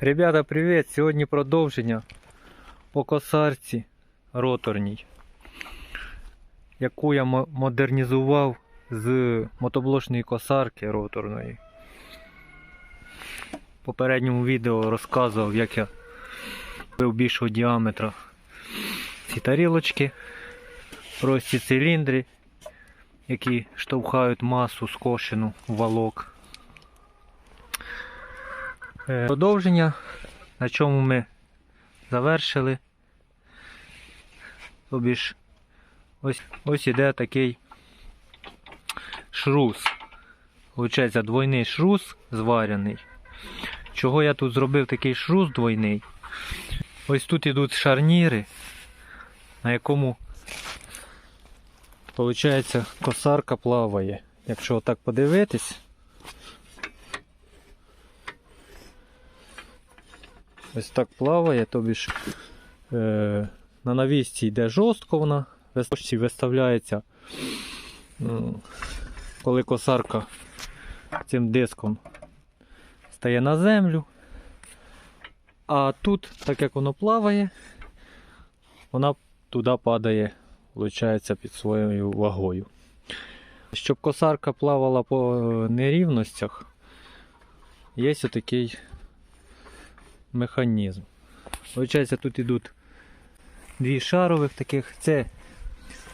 Ребята, привіт! Сьогодні продовження по косарці роторній, яку я модернізував з мотоблочної косарки роторної. В попередньому відео розказував, як я робив більшого діаметра ці тарілочки, прості циліндри, які штовхають масу скошену в валок. Е, Продовження, на чому ми завершили. Тобі ж ось, ось іде такий шрус. Получається двойний шрус зварений. Чого я тут зробив такий шрус двойний? Ось тут ідуть шарніри, на якому виходить косарка плаває. Якщо отак подивитись, ось так плаває, тобі ж е, на навісці йде жорстко вона, висточці виставляється, ну, коли косарка цим диском стає на землю. А тут, так як воно плаває, вона туди падає, виходить, під своєю вагою. Щоб косарка плавала по нерівностях, є отакий механізм. Получається, тут йдуть дві шарових таких. Це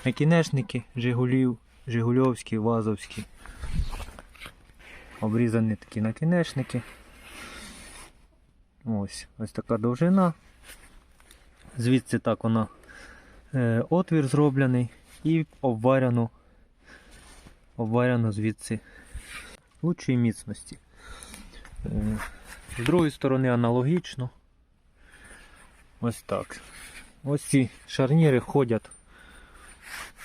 накінечники Жигулів, Жигульовські, Вазовські. Обрізані такі накінечники. Ось, ось така довжина. Звідси так вона е, отвір зроблений і обваряно, обваряно звідси лучшої міцності. Е, з другої сторони аналогічно. Ось так. Ось ці шарніри ходять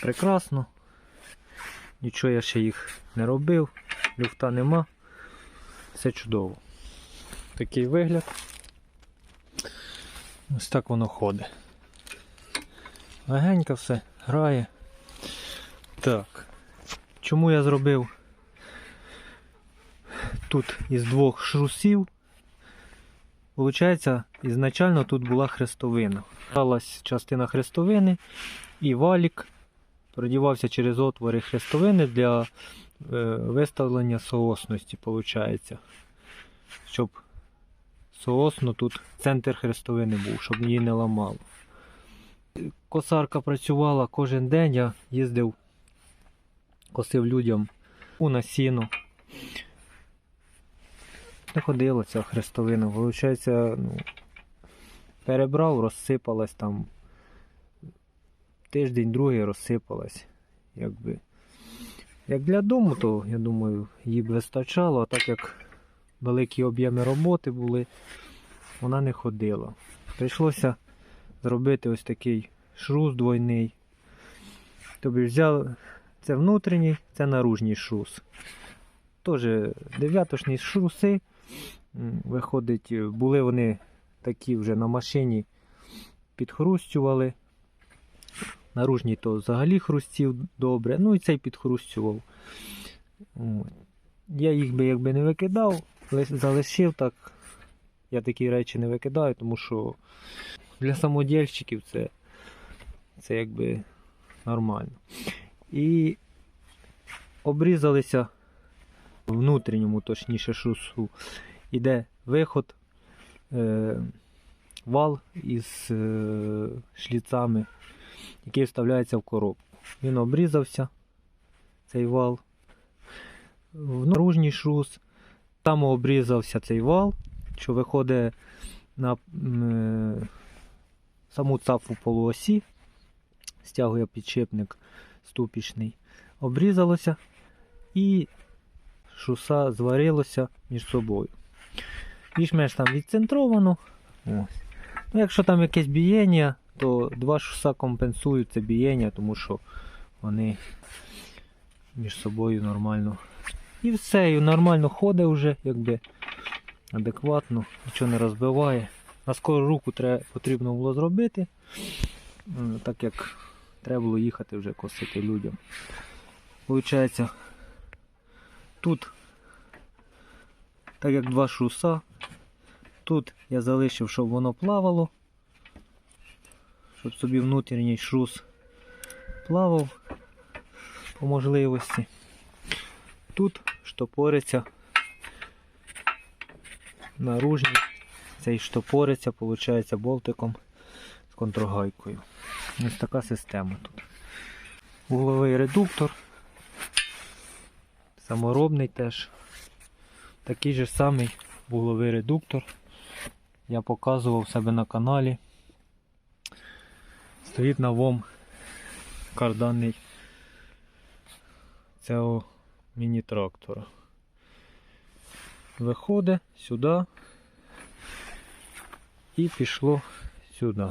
прекрасно. Нічого я ще їх не робив, люфта нема. Все чудово. Такий вигляд. Ось так воно ходить. Легенько все грає. Так. Чому я зробив тут із двох шрусів? Получається, ізначально тут була хрестовина. Сталась частина хрестовини і валік продівався через отвори хрестовини для е, виставлення соосності, получається. Щоб соосно тут центр хрестовини був, щоб її не ламало. Косарка працювала кожен день, я їздив, косив людям у насіну. Не ходила ця хрестовина. Виходить, ну, перебрав, розсипалась там. Тиждень, другий розсипалась. Якби. Як для дому, то я думаю, їй б вистачало, а так як великі об'єми роботи були, вона не ходила. Прийшлося зробити ось такий шрус двойний. Тобі взяв це внутрішній, це наружній шрус. Теж дев'ятошні шруси. Виходить, були вони такі вже на машині, підхрустювали. Наружній то взагалі хрустів добре, ну і цей підхрустював. Я їх би якби не викидав, залишив так. Я такі речі не викидаю, тому що для самодільщиків це, це якби нормально. І обрізалися внутрішньому, точніше, шусу. Іде виход, е, вал із е, шліцами, який вставляється в коробку. Він обрізався, цей вал. В наружній шрус. Там обрізався цей вал, що виходить на е, саму цафу полуосі, стягує підшипник ступічний. Обрізалося і шуса зварилося між собою. Більш-менш там відцентровано. Ось. Ну, якщо там якесь бієння, то два шуса компенсують це бієння, тому що вони між собою нормально. І все, і нормально ходить вже, якби адекватно, нічого не розбиває. На скору руку треба, потрібно було зробити, так як треба було їхати вже косити людям. Получається, тут, так як два шуса, Тут я залишив, щоб воно плавало, щоб собі внутрішній шрус плавав по можливості. Тут штопориться наружній, цей штопориться, виходить, болтиком з контргайкою. Ось така система тут. Вугловий редуктор. Саморобний теж. Такий же самий вугловий редуктор. Я показував себе на каналі. Стоїть на ВОМ карданний цього міні-трактора. Виходить сюди і пішло сюди.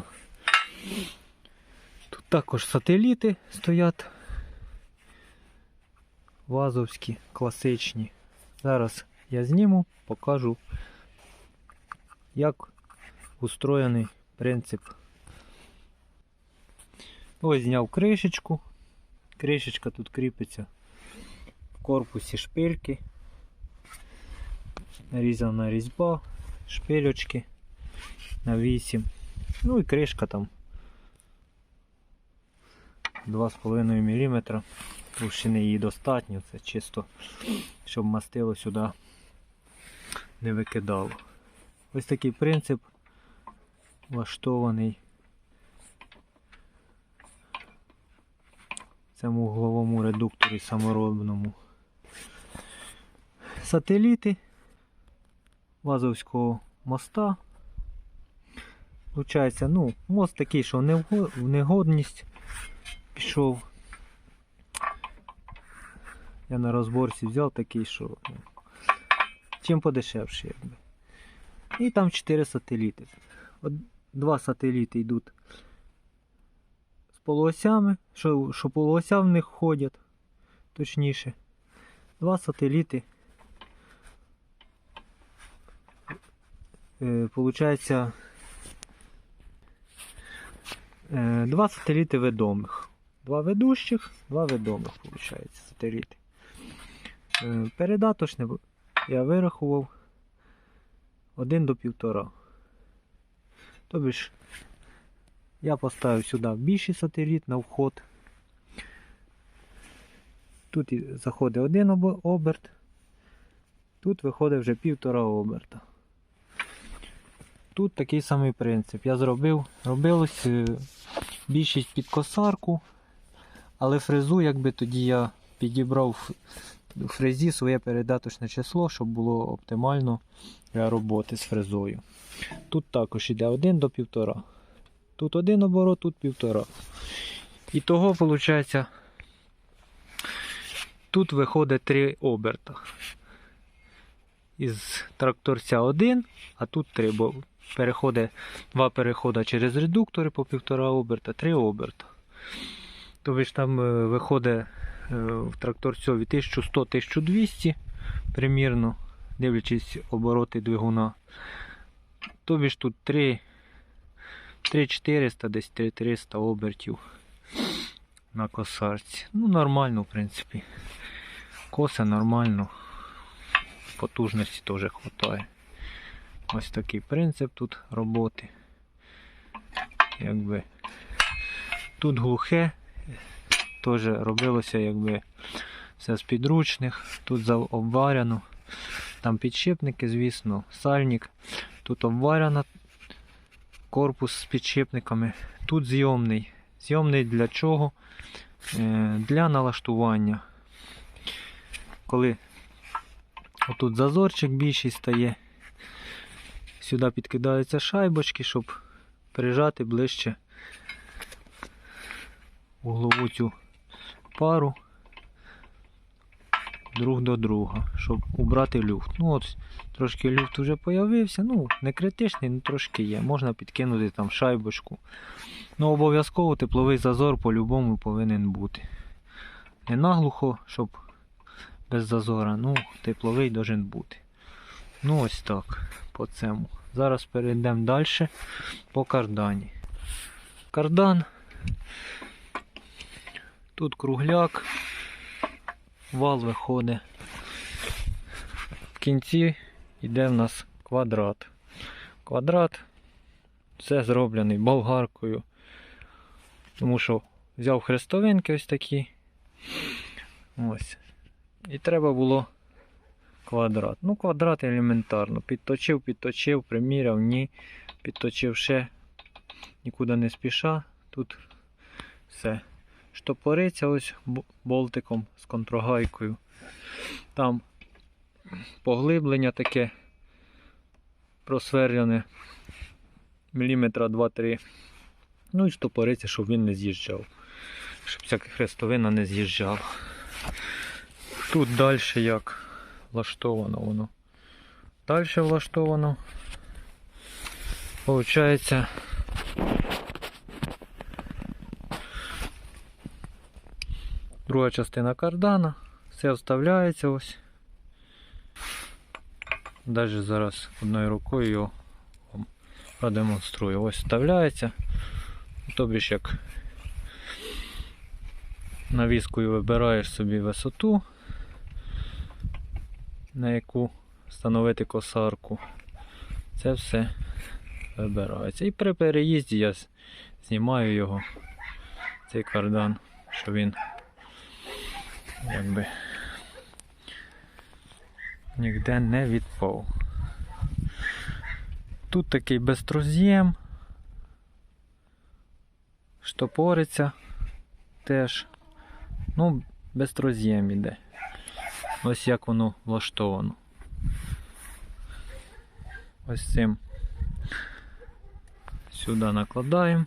Тут також сателіти стоять вазовські, класичні. Зараз я зніму, покажу, як устроєний принцип. Ось зняв кришечку. Кришечка тут кріпиться в корпусі шпильки. Нарізана різьба, шпильочки на 8. Ну і кришка там 2,5 мм. Товщини її достатньо, це чисто, щоб мастило сюди не викидало. Ось такий принцип влаштований в цьому угловому редукторі саморобному. Сателіти Вазовського моста. Получається, ну, мост такий, що в негодність пішов. Я на розборці взяв такий, що ну, чим подешевше, якби. І там 4 сателіти. От Два сателіти йдуть з полуосями, що, що полуося в них ходять, точніше. Два сателіти. Е, получається е, два сателіти ведомих. Два ведущих, два ведомих, виходить, сателіти. Е, Передаточне я вирахував 1 до 1,5. Тобі ж я поставив сюди більший сателіт на вход. Тут заходить один оберт, тут виходить вже півтора оберта. Тут такий самий принцип. Я зробив, робилось е, більшість під косарку, але фрезу, якби тоді я підібрав у фрезі своє передаточне число, щоб було оптимально для роботи з фрезою. Тут також йде 1 до 1,5. Тут один оборот, тут півтора. І того, виходить, тут виходить 3 оберта. Із тракторця 1, а тут 3, бо переходить, два переходи через редуктори по 1,5 оберта, 3 оберта. Тобто там е, виходить е, в тракторцьові 1100-1200 примірно, дивлячись обороти двигуна. Тобі ж тут 3 3400, десь 3300 обертів на косарці. Ну, нормально, в принципі. Коса нормально. Потужності теж вистачає. Ось такий принцип тут роботи. Якби тут глухе, теж робилося якби все з підручних, тут обваряно. Там підшипники, звісно, сальник. Тут обварено корпус з підшипниками. Тут зйомний. Зйомний для чого? Е, Для налаштування. Коли отут зазорчик більший стає, сюди підкидаються шайбочки, щоб прижати ближче углову цю пару друг до друга, щоб убрати люфт. Ну от Трошки люфт вже появився, ну, не критичний, ну трошки є. Можна підкинути там шайбочку. Ну, обов'язково тепловий зазор по-любому повинен бути. Не наглухо, щоб без зазора, ну, тепловий должен бути. Ну, ось так, по цьому. Зараз перейдемо далі по кардані. Кардан. Тут кругляк, вал виходить. В кінці йде в нас квадрат. квадрат. Все зроблений болгаркою. Тому що взяв хрестовинки ось такі. Ось. І треба було квадрат. Ну, квадрат елементарно. Підточив, підточив, приміряв, ні. Підточив ще. Нікуди не спіша. Тут все. Штопориться ось болтиком з контрогайкою. Там поглиблення таке просверлене міліметра 2-3. Ну і штопориться, щоб він не з'їжджав. Щоб ця хрестовина не з'їжджала. Тут далі як влаштовано воно. Далі влаштовано. Получається. Друга частина кардана. Все вставляється ось. Далі зараз одною рукою його продемонструю. Ось вставляється. Тобі ж як навіскою вибираєш собі висоту, на яку встановити косарку. Це все вибирається. І при переїзді я знімаю його, цей кардан, що він якби ніде не відпав. Тут такий безтроз'єм, штопориться теж. Ну, безтроз'єм іде. Ось як воно влаштовано. Ось цим сюди накладаємо.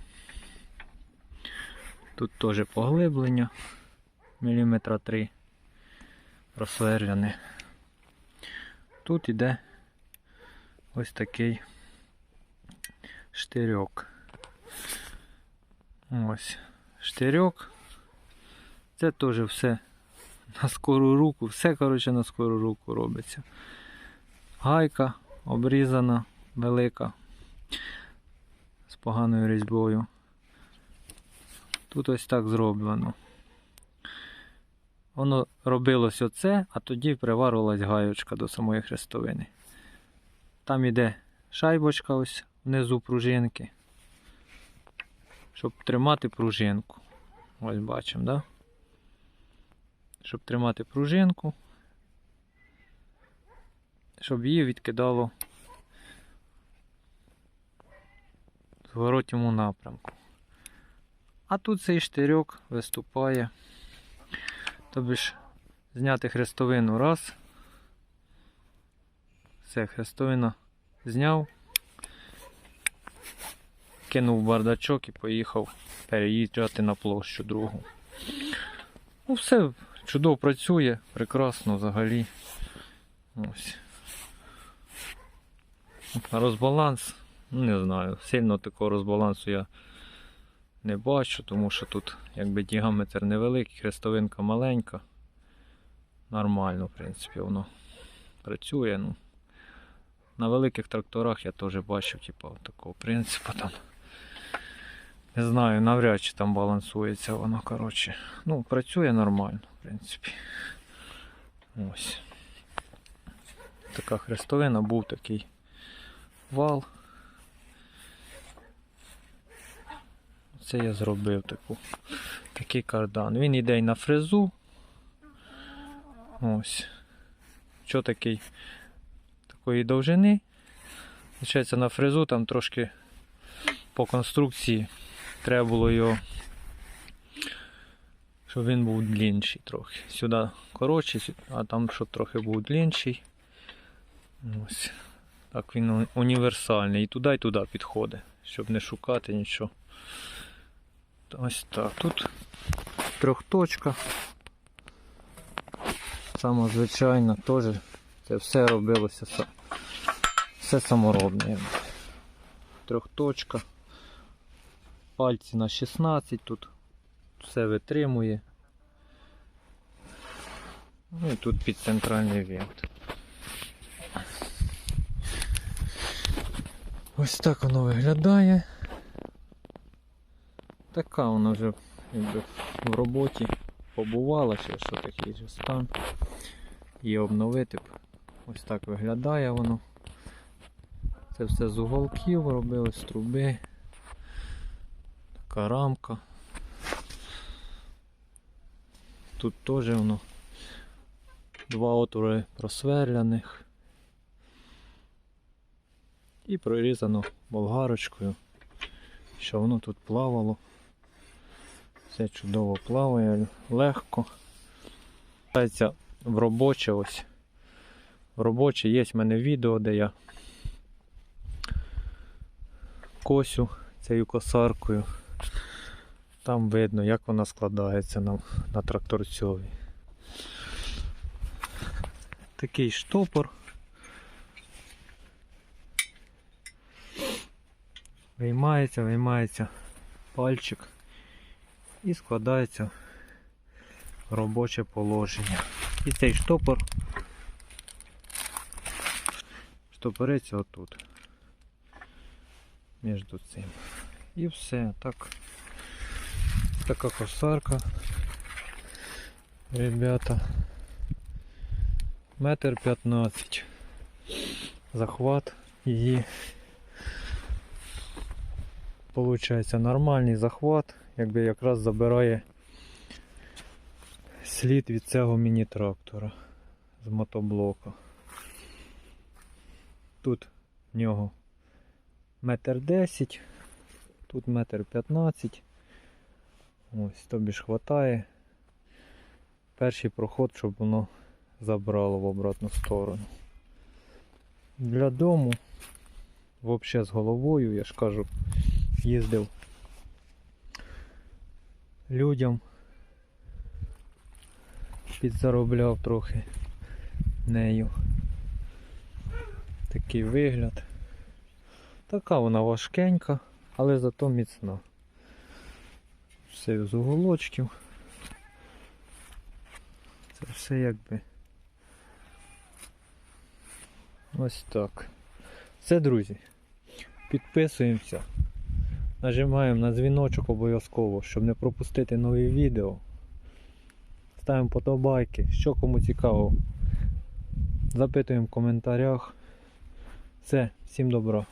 Тут теж поглиблення міліметра 3 просверлене. Тут іде ось такий штирьок. Ось штирьок. Це теж все на скору руку, все коротше на скору руку робиться. Гайка обрізана, велика, з поганою різьбою. Тут ось так зроблено. Воно робилось оце, а тоді приварувалась гаючка до самої хрестовини. Там іде шайбочка ось внизу пружинки. Щоб тримати пружинку. Ось бачимо, да? Щоб тримати пружинку. Щоб її відкидало в зворотньому напрямку. А тут цей штирьок виступає. Тобі ж зняти хрестовину раз. Все, хрестовина зняв. Кинув бардачок і поїхав переїжджати на площу другу. Ну, все чудово працює, прекрасно взагалі. Ось. Розбаланс, ну, не знаю, сильно такого розбалансу я не бачу, тому що тут якби діаметр невеликий, хрестовинка маленька. Нормально, в принципі, воно працює. Ну. На великих тракторах я теж бачив, типу, такого принципу там. Не знаю, навряд чи там балансується воно, коротше. Ну, працює нормально, в принципі. Ось. Така хрестовина, був такий вал. Це я зробив таку, такий кардан. Він йде й на фрезу. Ось. Що такий такої довжини. Получається на фрезу там трошки по конструкції треба було його, щоб він був длінший трохи. Сюди коротший, а там щоб трохи був длінший. Ось. Так він універсальний. І туди, і туди підходить, щоб не шукати нічого. Ось так. Тут трьохточка. Сама звичайна, теж це все робилося все саморобне. Трьохточка. Пальці на 16 тут все витримує. Ну і тут під центральний винт. Ось так воно виглядає. Така вона вже якби, в роботі побувала, ще що такий же стан. Її обновити. Ось так виглядає воно. Це все з уголків робили, з труби. Така рамка. Тут теж воно два отвори просверляних. І прорізано болгарочкою, щоб воно тут плавало. Все чудово плаває, легко. В робоче ось. В робоче є в мене відео, де я косю цією косаркою. Там видно, як вона складається на, на тракторцьові. Такий штопор. Виймається, виймається пальчик і складається в робоче положення. І цей штопор штопориться отут. Між цим. І все. Так. Така косарка. Ребята. Метр п'ятнадцять. Захват її. Получається нормальний захват, якби якраз забирає слід від цього міні-трактора з мотоблока. Тут в нього метр десять, тут метр п'ятнадцять. Ось тобі ж хватає. Перший проход, щоб воно забрало в обратну сторону. Для дому, взагалі з головою, я ж кажу, їздив людям, підзаробляв трохи нею. Такий вигляд. Така вона важкенька, але зато міцна. Все з уголочків. Це все якби. Ось так. Все, друзі. Підписуємося. Нажимаємо на дзвіночок обов'язково, щоб не пропустити нові відео. Ставимо подобайки, що кому цікаво. Запитуємо в коментарях. Все, всім добра.